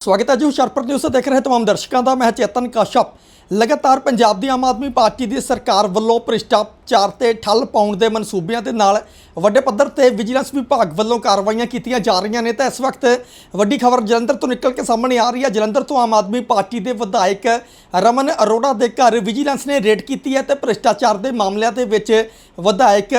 ਸਵਾਗਤ ਹੈ ਜੀ ਹੁਸ਼ਿਆਰਪੁਰ ਨਿਊਜ਼ ਤੇ ਦੇਖ ਰਹੇ ਤਮਾਮ ਦਰਸ਼ਕਾਂ ਦਾ ਮੈਂ ਚੇਤਨ ਕਾਸ਼ਪ। ਲਗਾਤਾਰ ਪੰਜਾਬ ਦੀ ਆਮ ਆਦਮੀ ਪਾਰਟੀ ਦੀ ਸਰਕਾਰ ਵੱਲੋਂ ਭ੍ਰਿਸ਼ਟਾਚਾਰ ਤੇ ਠੱਲ ਪਾਉਣ ਦੇ ਮਨਸੂਬਿਆਂ ਦੇ ਨਾਲ ਵੱਡੇ ਪੱਧਰ ਤੇ ਵਿਜੀਲੈਂਸ ਵਿਭਾਗ ਵੱਲੋਂ ਕਾਰਵਾਈਆਂ ਕੀਤੀਆਂ ਜਾ ਰਹੀਆਂ ਨੇ, ਤਾਂ ਇਸ ਵਕਤ ਵੱਡੀ ਖਬਰ ਜਲੰਧਰ ਤੋਂ ਨਿਕਲ ਕੇ ਸਾਹਮਣੇ ਆ ਰਹੀ ਹੈ। ਜਲੰਧਰ ਤੋਂ ਆਮ ਆਦਮੀ ਪਾਰਟੀ ਦੇ ਵਿਧਾਇਕ ਰਮਨ ਅਰੋੜਾ ਦੇ ਘਰ ਵਿਜੀਲੈਂਸ ਨੇ ਰੇਡ ਕੀਤੀ ਹੈ ਤੇ ਭ੍ਰਿਸ਼ਟਾਚਾਰ ਦੇ ਮਾਮਲਿਆਂ ਦੇ ਵਿੱਚ ਵਿਧਾਇਕ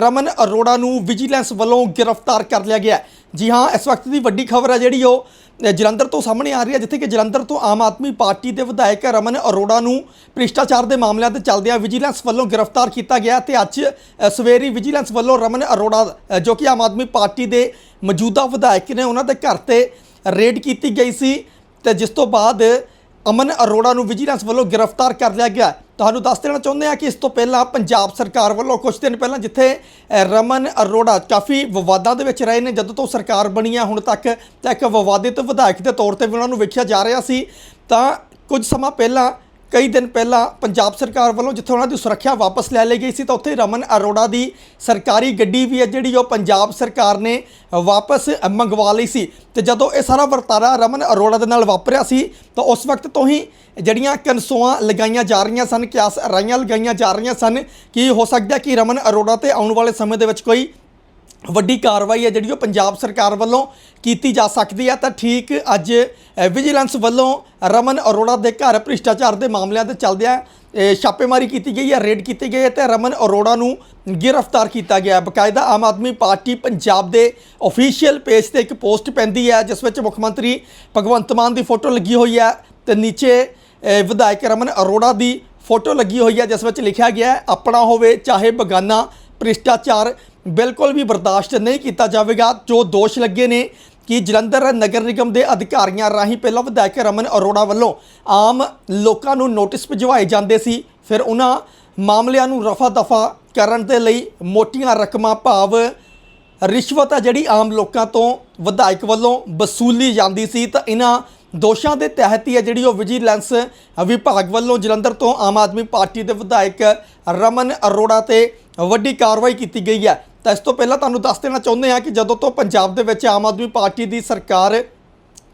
ਰਮਨ ਅਰੋੜਾ ਨੂੰ ਵਿਜੀਲੈਂਸ ਵੱਲੋਂ ਗ੍ਰਿਫਤਾਰ ਕਰ ਲਿਆ ਗਿਆ ਜੀ ਹਾਂ, ਇਸ ਵਕਤ ਦੀ ਵੱਡੀ ਖਬਰ ਹੈ ਜਿਹੜੀ ਉਹ ਜਲੰਧਰ ਤੋਂ ਸਾਹਮਣੇ ਆ ਰਹੀ ਹੈ, ਜਿੱਥੇ ਕਿ ਜਲੰਧਰ ਤੋਂ ਆਮ ਆਦਮੀ ਪਾਰਟੀ ਦੇ ਵਿਧਾਇਕ ਰਮਨ ਅਰੋੜਾ ਨੂੰ ਭ੍ਰਿਸ਼ਟਾਚਾਰ ਦੇ ਮਾਮਲਿਆਂ ਤੇ ਚੱਲਦਿਆਂ ਵਿਜੀਲੈਂਸ ਵੱਲੋਂ ਗ੍ਰਿਫਤਾਰ ਕੀਤਾ ਗਿਆ ਤੇ ਅੱਜ ਅ, ਸਵੇਰੀ ਵਿਜੀਲੈਂਸ ਵੱਲੋਂ ਰਮਨ ਅਰੋੜਾ ਜੋ ਕਿ ਆਮ ਆਦਮੀ ਪਾਰਟੀ ਦੇ ਮੌਜੂਦਾ ਵਿਧਾਇਕ ਨੇ ਉਹਨਾਂ ਦੇ ਘਰ ਤੇ ਰੇਡ ਕੀਤੀ ਗਈ ਸੀ ਤੇ ਜਿਸ ਤੋਂ ਬਾਅਦ ਅਮਨ ਅਰੋੜਾ ਨੂੰ ਵਿਜੀਲੈਂਸ ਵੱਲੋਂ ਗ੍ਰਿਫਤਾਰ ਕਰ ਲਿਆ ਗਿਆ। ਤੁਹਾਨੂੰ ਦੱਸ ਦੇਣਾ ਚਾਹੁੰਦੇ ਹਾਂ ਕਿ ਇਸ ਤੋਂ ਪਹਿਲਾਂ ਪੰਜਾਬ ਸਰਕਾਰ ਵੱਲੋਂ ਕੁਝ ਦਿਨ ਪਹਿਲਾਂ ਜਿੱਥੇ ਰਮਨ ਅਰੋੜਾ ਕਾਫੀ ਵਿਵਾਦਾਂ ਦੇ ਵਿੱਚ ਰਹੇ ਨੇ ਜਦੋਂ ਤੋਂ ਸਰਕਾਰ ਬਣੀ ਹੈ ਹੁਣ ਤੱਕ ਤਾਂ ਇੱਕ ਵਿਵਾਦਿਤ ਵਿਧਾਇਕ ਦੇ ਤੌਰ ਤੇ ਵੀ ਉਹਨਾਂ ਨੂੰ ਵੇਖਿਆ ਜਾ ਰਿਹਾ ਸੀ ਤਾਂ ਕੁਝ ਸਮਾਂ ਪਹਿਲਾਂ ਕਈ ਦਿਨ ਪਹਿਲਾਂ ਪੰਜਾਬ ਸਰਕਾਰ ਵੱਲੋਂ ਜਿੱਥੇ ਉਹਨਾਂ ਦੀ ਸੁਰੱਖਿਆ ਵਾਪਸ ਲੈ ਲਈ ਗਈ ਸੀ, ਤਾਂ ਉੱਥੇ ਰਮਨ ਅਰੋੜਾ ਦੀ ਸਰਕਾਰੀ ਗੱਡੀ ਵੀ ਹੈ, ਜਿਹੜੀ ਉਹ ਪੰਜਾਬ ਸਰਕਾਰ ਨੇ ਵਾਪਸ ਮੰਗਵਾ ਲਈ ਸੀ। ਤੇ ਜਦੋਂ ਇਹ ਸਾਰਾ ਵਰਤਾਰਾ ਰਮਨ ਅਰੋੜਾ ਦੇ ਨਾਲ ਵਾਪਰਿਆ ਸੀ, ਤਾਂ ਉਸ ਵਕਤ ਤੋਂ ਹੀ ਜਿਹੜੀਆਂ ਕਨਸੋਆਂ ਲਗਾਈਆਂ ਜਾ ਰਹੀਆਂ ਸਨ, ਕਿਆਸ ਰਾਈਆਂ ਲਗਾਈਆਂ ਜਾ ਰਹੀਆਂ ਸਨ, ਕਿ ਹੋ ਸਕਦਾ ਕਿ ਰਮਨ ਅਰੋੜਾ ਤੇ ਆਉਣ ਵਾਲੇ ਸਮੇਂ ਦੇ ਵਿੱਚ ਕੋਈ ਵੱਡੀ ਕਾਰਵਾਈ ਹੈ ਜਿਹੜੀ ਉਹ ਪੰਜਾਬ ਸਰਕਾਰ ਵੱਲੋਂ ਕੀਤੀ ਜਾ ਸਕਦੀ ਹੈ। ਤਾਂ ਠੀਕ ਅੱਜ ਵਿਜੀਲੈਂਸ ਵੱਲੋਂ ਰਮਨ ਅਰੋੜਾ ਦੇ ਘਰ ਭ੍ਰਿਸ਼ਟਾਚਾਰ ਦੇ ਮਾਮਲਿਆਂ ਤੇ ਚੱਲਦਿਆਂ ਛਾਪੇਮਾਰੀ ਕੀਤੀ ਗਈ ਹੈ, ਰੇਡ ਕੀਤੀ ਗਈ ਹੈ ਤੇ ਰਮਨ ਅਰੋੜਾ ਨੂੰ ਗ੍ਰਿਫਤਾਰ ਕੀਤਾ ਗਿਆ ਹੈ। ਬਕਾਇਦਾ ਆਮ ਆਦਮੀ ਪਾਰਟੀ ਪੰਜਾਬ ਦੇ ਅਫੀਸ਼ੀਅਲ ਪੇਜ ਤੇ ਇੱਕ ਪੋਸਟ ਪੈਂਦੀ ਹੈ, ਜਿਸ ਵਿੱਚ ਮੁੱਖ ਮੰਤਰੀ ਭਗਵੰਤ ਮਾਨ ਦੀ ਫੋਟੋ ਲੱਗੀ ਹੋਈ ਹੈ ਤੇ ਨੀਚੇ ਵਿਧਾਇਕ ਰਮਨ ਅਰੋੜਾ ਦੀ ਫੋਟੋ ਲੱਗੀ ਹੋਈ ਹੈ, ਜਿਸ ਵਿੱਚ ਲਿਖਿਆ ਗਿਆ ਆਪਣਾ ਹੋਵੇ ਚਾਹੇ ਬਗਾਨਾ, ਭ੍ਰਿਸ਼ਟਾਚਾਰ ਬਿਲਕੁਲ ਵੀ ਬਰਦਾਸ਼ਤ ਨਹੀਂ ਕੀਤਾ ਜਾਵੇਗਾ। ਜੋ ਦੋਸ਼ ਲੱਗੇ ਨੇ ਕਿ ਜਲੰਧਰ ਨਗਰ ਨਿਗਮ ਦੇ ਅਧਿਕਾਰੀਆਂ ਰਾਹੀਂ ਪਹਿਲਾਂ ਵਿਧਾਇਕ ਰਮਨ ਅਰੋੜਾ ਵੱਲੋਂ ਆਮ ਲੋਕਾਂ ਨੂੰ ਨੋਟਿਸ ਭਜਵਾਏ ਜਾਂਦੇ ਸੀ। ਫਿਰ ਉਹਨਾਂ ਮਾਮਲਿਆਂ ਨੂੰ ਰਫਾ ਦਫਾ ਕਰਨ ਦੇ ਲਈ ਮੋਟੀਆਂ ਰਕਮਾਂ ਭਾਵ ਰਿਸ਼ਵਤ ਹੈ ਜਿਹੜੀ ਆਮ ਲੋਕਾਂ ਤੋਂ ਵਿਧਾਇਕ ਵੱਲੋਂ ਵਸੂਲੀ ਜਾਂਦੀ ਸੀ। ਤਾਂ ਇਹਨਾਂ ਦੋਸ਼ਾਂ ਦੇ ਤਹਿਤ ਹੀ ਹੈ ਜਿਹੜੀ ਉਹ ਵਿਜੀਲੈਂਸ ਵਿਭਾਗ ਵੱਲੋਂ ਜਲੰਧਰ ਤੋਂ ਆਮ ਆਦਮੀ ਪਾਰਟੀ ਦੇ ਵਿਧਾਇਕ ਰਮਨ ਅਰੋੜਾ ਤੇ ਵੱਡੀ ਕਾਰਵਾਈ ਕੀਤੀ ਗਈ ਹੈ। ਤਾਂ ਇਸ ਤੋਂ ਪਹਿਲਾਂ ਤੁਹਾਨੂੰ ਦੱਸ ਦੇਣਾ ਚਾਹੁੰਦੇ ਹਾਂ ਕਿ ਜਦੋਂ ਤੋਂ ਪੰਜਾਬ ਦੇ ਵਿੱਚ ਆਮ ਆਦਮੀ ਪਾਰਟੀ ਦੀ ਸਰਕਾਰ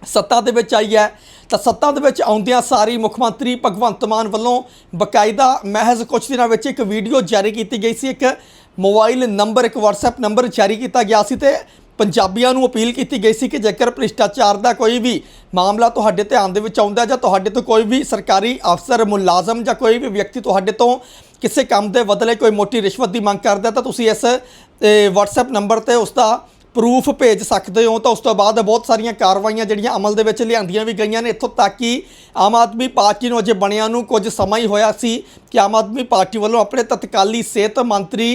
ਸੱਤਾ ਦੇ ਵਿੱਚ ਆਈ ਹੈ, ਤਾਂ ਸੱਤਾ ਦੇ ਵਿੱਚ ਆਉਂਦਿਆਂ ਸਾਰੀ ਮੁੱਖ ਮੰਤਰੀ ਭਗਵੰਤ ਮਾਨ ਵੱਲੋਂ ਬਕਾਇਦਾ ਮਹਿਜ਼ ਕੁਝ ਦਿਨਾਂ ਵਿੱਚ ਇੱਕ ਵੀਡੀਓ ਜਾਰੀ ਕੀਤੀ ਗਈ ਸੀ। ਇੱਕ ਮੋਬਾਈਲ ਨੰਬਰ, ਇੱਕ WhatsApp ਨੰਬਰ ਜਾਰੀ ਕੀਤਾ ਗਿਆ ਸੀ ਤੇ ਪੰਜਾਬੀਆਂ ਨੂੰ ਅਪੀਲ ਕੀਤੀ ਗਈ ਸੀ ਕਿ ਜੇਕਰ ਭ੍ਰਿਸ਼ਟਾਚਾਰ ਦਾ ਕੋਈ ਵੀ ਮਾਮਲਾ ਤੁਹਾਡੇ ਧਿਆਨ ਦੇ ਵਿੱਚ ਆਉਂਦਾ ਜਾਂ ਤੁਹਾਡੇ ਤੋਂ ਕੋਈ ਵੀ ਸਰਕਾਰੀ ਅਫਸਰ, ਮੁਲਾਜ਼ਮ ਜਾਂ ਕੋਈ ਵੀ ਵਿਅਕਤੀ ਤੁਹਾਡੇ ਤੋਂ ਕਿਸੇ ਕੰਮ ਦੇ ਬਦਲੇ ਕੋਈ ਮੋਟੀ ਰਿਸ਼ਵਤ ਦੀ ਮੰਗ ਕਰਦਾ ਤਾਂ ਤੁਸੀਂ ਇਸ ਇਹ, WhatsApp ਨੰਬਰ ਤੇ ਉਸ ਦਾ ਪ੍ਰੂਫ ਭੇਜ ਸਕਦੇ ਹੋ। ਤਾਂ ਉਸ ਤੋਂ ਬਾਅਦ ਬਹੁਤ ਸਾਰੀਆਂ ਕਾਰਵਾਈਆਂ ਜਿਹੜੀਆਂ ਅਮਲ ਦੇ ਵਿੱਚ ਲਿਆਂਦੀਆਂ ਵੀ ਗਈਆਂ ਨੇ ਇੱਥੋਂ ਤੱਕ ਕਿ ਆਮ ਆਦਮੀ ਪਾਰਟੀ ਨੂੰ ਅਜੇ ਬਣਿਆ ਨੂੰ ਕੁਝ ਸਮਾਂ ਹੀ ਹੋਇਆ ਸੀ ਕਿ ਆਮ ਆਦਮੀ ਪਾਰਟੀ ਵੱਲੋਂ ਆਪਣੇ ਤਤਕਾਲੀ ਸਿਹਤ ਮੰਤਰੀ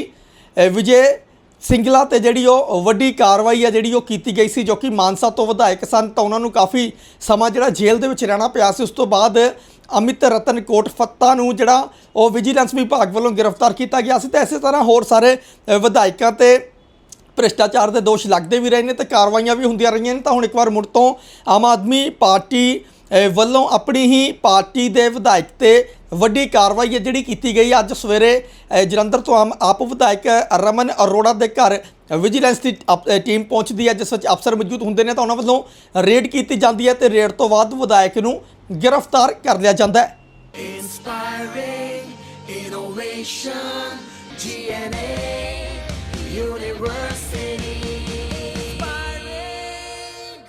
ਵਿਜੇ ਸਿੰਗਲਾ ਤੇ ਜਿਹੜੀ ਉਹ ਵੱਡੀ ਕਾਰਵਾਈ ਆ ਜਿਹੜੀ ਉਹ ਕੀਤੀ ਗਈ ਸੀ ਜੋ ਕਿ ਮਾਨਸਾ ਤੋਂ ਵਿਧਾਇਕ ਸਨ ਤਾਂ ਉਹਨਾਂ ਨੂੰ ਕਾਫੀ ਸਮਾਂ ਜਿਹੜਾ ਜੇਲ੍ਹ ਦੇ ਵਿੱਚ ਰਹਿਣਾ ਪਿਆ ਸੀ। ਉਸ ਤੋਂ ਬਾਅਦ ਅਮਿਤ ਰਤਨ ਕੋਟ ਫੱਤਾ ਨੂੰ ਜਿਹੜਾ ਉਹ ਵਿਜੀਲੈਂਸ ਵਿਭਾਗ ਵੱਲੋਂ ਗ੍ਰਿਫਤਾਰ ਕੀਤਾ ਗਿਆ ਸੀ ਤੇ ਇਸੇ ਤਰ੍ਹਾਂ ਹੋਰ ਸਾਰੇ ਵਿਧਾਇਕਾਂ ਤੇ ਭ੍ਰਿਸ਼ਟਾਚਾਰ ਦੇ ਦੋਸ਼ ਲੱਗਦੇ ਵੀ ਰਹੇ ਨੇ ਤੇ ਕਾਰਵਾਈਆਂ ਵੀ ਹੁੰਦੀਆਂ ਰਹੀਆਂ ਨੇ। ਤਾਂ ਹੁਣ ਇੱਕ ਵਾਰ ਮੁੜ ਤੋਂ ਆਮ ਆਦਮੀ ਪਾਰਟੀ ਵੱਲੋਂ ਆਪਣੀ ਹੀ ਪਾਰਟੀ ਦੇ ਵਿਧਾਇਕ ਤੇ ਵੱਡੀ ਕਾਰਵਾਈ ਹੈ ਜਿਹੜੀ ਕੀਤੀ ਗਈ। ਅੱਜ ਸਵੇਰੇ ਜਲੰਧਰ ਤੋਂ ਆਮ, ਆਪ ਵਿਧਾਇਕ ਰਮਨ ਅਰੋੜਾ ਦੇ ਘਰ ਵਿਜੀਲੈਂਸ ਦੀ, ਅਪ- ਟੀਮ ਪਹੁੰਚਦੀ ਹੈ, ਜਿਸ ਵਿੱਚ ਅਫਸਰ ਮੌਜੂਦ ਹੁੰਦੇ ਨੇ। ਤਾਂ ਉਹਨਾਂ ਵੱਲੋਂ ਰੇਡ ਕੀਤੀ ਜਾਂਦੀ ਹੈ ਤੇ ਰੇਡ ਤੋਂ ਬਾਅਦ ਵਿਧਾਇਕ ਨੂੰ ਗ੍ਰਿਫਤਾਰ ਕਰ ਲਿਆ ਜਾਂਦਾ ਹੈ Innovation, University.